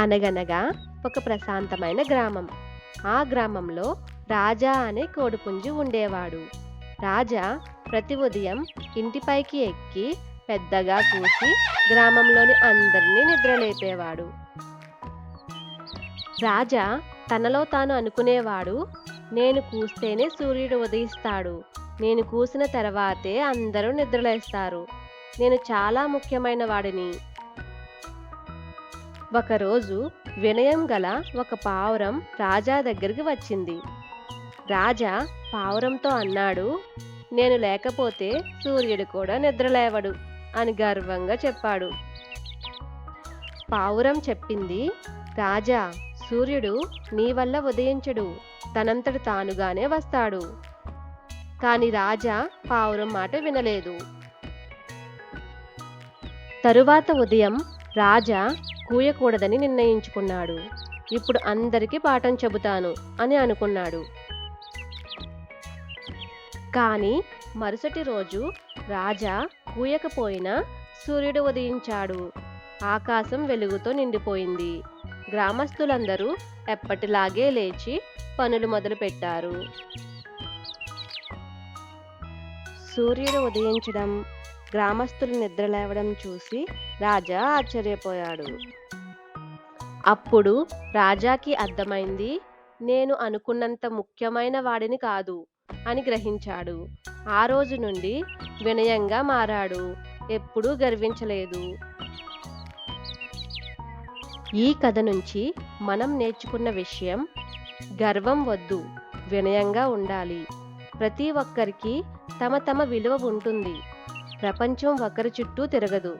అనగనగా ఒక ప్రశాంతమైన గ్రామం. ఆ గ్రామంలో రాజా అనే కోడిపుంజు ఉండేవాడు. రాజా ప్రతి ఉదయం ఇంటిపైకి ఎక్కి పెద్దగా కూసి గ్రామంలోని అందరినీ నిద్రలేపేవాడు. రాజా తనలో తాను అనుకునేవాడు నేను కూస్తేనే సూర్యుడు ఉదయిస్తాడు. నేను కూసిన తర్వాతే అందరూ నిద్రలేస్తారు. నేను చాలా ముఖ్యమైన వాడిని. ఒకరోజు వినయం గల ఒక పావురం రాజా దగ్గరికి వచ్చింది. రాజా పావురంతో అన్నాడు నేను లేకపోతే సూర్యుడు కూడా నిద్రలేవడు అని గర్వంగా చెప్పాడు. పావురం చెప్పింది రాజా సూర్యుడు నీ వల్ల ఉదయించడు తనంతటి తానుగానే వస్తాడు. కాని రాజా పావురం మాట వినలేదు. తరువాత ఉదయం రాజా కూయకూడదని నిర్ణయించుకున్నాడు. ఇప్పుడు అందరికీ పాఠం చెబుతాను అని అనుకున్నాడు. కానీ మరుసటి రోజు రాజా కూయకపోయినా సూర్యుడు ఉదయించాడు. ఆకాశం వెలుగుతో నిండిపోయింది. గ్రామస్తులందరూ ఎప్పటిలాగే లేచి పనులు మొదలుపెట్టారు. సూర్యుడు ఉదయించడం గ్రామస్తులు నిద్రలేవడం చూసి రాజా ఆశ్చర్యపోయాడు. అప్పుడు రాజాకి అర్థమైంది నేను అనుకున్నంత ముఖ్యమైన వాడిని కాదు అని గ్రహించాడు. ఆ రోజు నుండి వినయంగా మారాడు ఎప్పుడూ గర్వించలేదు. ఈ కథ నుంచి మనం నేర్చుకున్న విషయం గర్వం వద్దు వినయంగా ఉండాలి. ప్రతి ఒక్కరికి తమ తమ విలువ ఉంటుంది. ప్రపంచం ఒకరి చుట్టూ తిరగదు.